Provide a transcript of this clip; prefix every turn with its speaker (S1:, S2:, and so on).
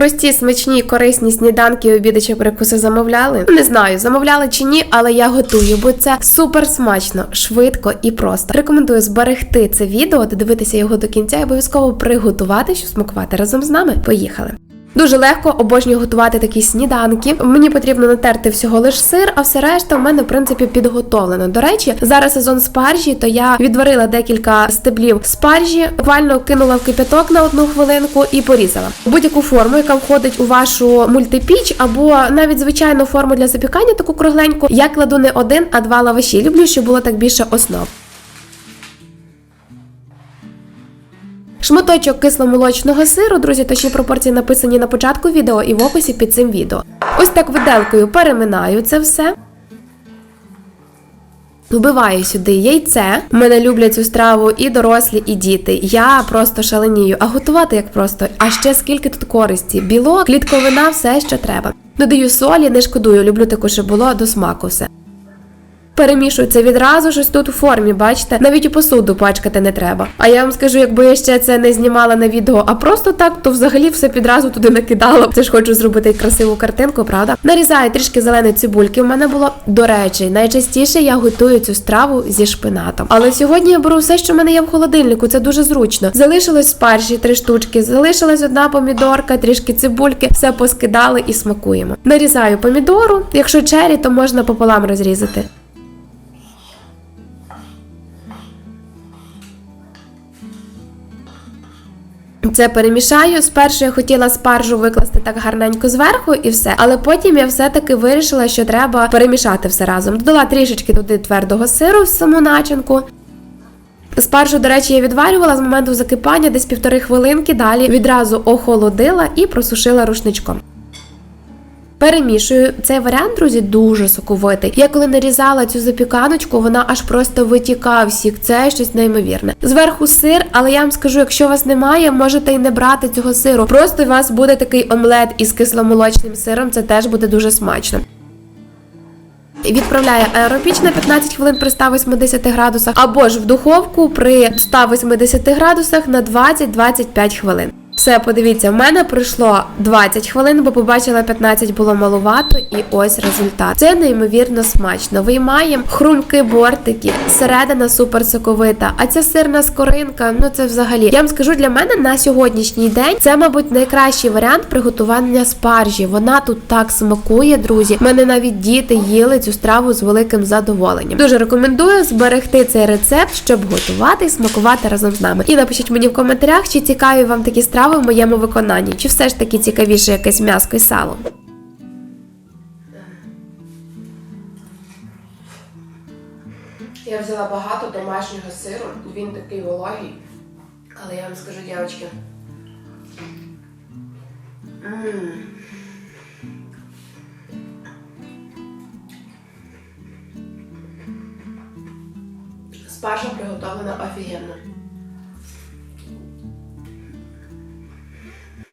S1: Прості, смачні, корисні сніданки, обіди чи перекуси замовляли? Не знаю, замовляли чи ні, але я готую, бо це супер смачно, швидко і просто. Рекомендую зберегти це відео, додивитися його до кінця і обов'язково приготувати, щоб смакувати разом з нами. Поїхали! Дуже легко обожнюю готувати такі сніданки. Мені потрібно натерти всього лиш сир, а все решта в мене в принципі підготовлено. До речі, зараз сезон спаржі, то я відварила декілька стеблів спаржі, буквально кинула в кипяток на одну хвилинку і порізала будь-яку форму, яка входить у вашу мультипіч, або навіть звичайну форму для запікання, таку кругленьку. Я кладу не один, а два лаваші. Люблю, щоб було так більше основ. Шматочок кисломолочного сиру, друзі, точні пропорції написані на початку відео і в описі під цим відео. Ось так виделкою переминаю це все. Вбиваю сюди яйце. Мене люблять цю страву і дорослі, і діти. Я просто шаленію. А готувати як просто. А ще скільки тут користі. Білок, клітковина, все, що треба. Додаю солі, не шкодую, люблю таку, щоб було до смаку все. Перемішую відразу ж тут у формі, бачите? Навіть у посуду пачкати не треба. А я вам скажу, якби я ще це не знімала на відео, а просто так, то взагалі все підразу туди накидала. Це ж хочу зробити красиву картинку, правда? Нарізаю трішки зеленої цибульки. У мене було до речі, найчастіше я готую цю страву зі шпинатом. Але сьогодні я беру все, що в мене є в холодильнику. Це дуже зручно. Залишилось спаржі три штучки, залишилась одна помідорка, трішки цибульки, все поскидали і смакуємо. Нарізаю помідору. Якщо чері, то можна пополам розрізати. Це перемішаю. Спершу я хотіла спаржу викласти так гарненько зверху і все. Але потім я все-таки вирішила, що треба перемішати все разом. Додала трішечки туди твердого сиру в саму начинку. Спаржу, до речі, я відварювала з моменту закипання десь півтори хвилинки. Далі відразу охолодила і просушила рушничком. Перемішую цей варіант, друзі, дуже соковитий. Я коли нарізала цю запіканочку, вона аж просто витікав сік. Це щось неймовірне. Зверху сир, але я вам скажу, якщо вас немає, можете й не брати цього сиру. Просто у вас буде такий омлет із кисломолочним сиром. Це теж буде дуже смачно. Відправляє аеропіч на 15 хвилин при 180 градусах, або ж в духовку при 180 градусах на 20-25 хвилин. Все, подивіться, в мене пройшло 20 хвилин, бо побачила 15 було малувато, і ось результат. Це неймовірно смачно. Виймаємо хрумки бортики, середина супер соковита. А ця сирна скоринка, ну це взагалі. Я вам скажу для мене на сьогоднішній день це, мабуть, найкращий варіант приготування спаржі. Вона тут так смакує, друзі. У мене навіть діти їли цю страву з великим задоволенням. Дуже рекомендую зберегти цей рецепт, щоб готувати і смакувати разом з нами. І напишіть мені в коментарях, чи цікаві вам такі страви в моєму виконанні, чи все ж таки цікавіше якесь м'яско і сало. Я взяла багато домашнього сиру, він такий вологий. Але я вам скажу, дівчатки. Спаржа приготовлена офігенно.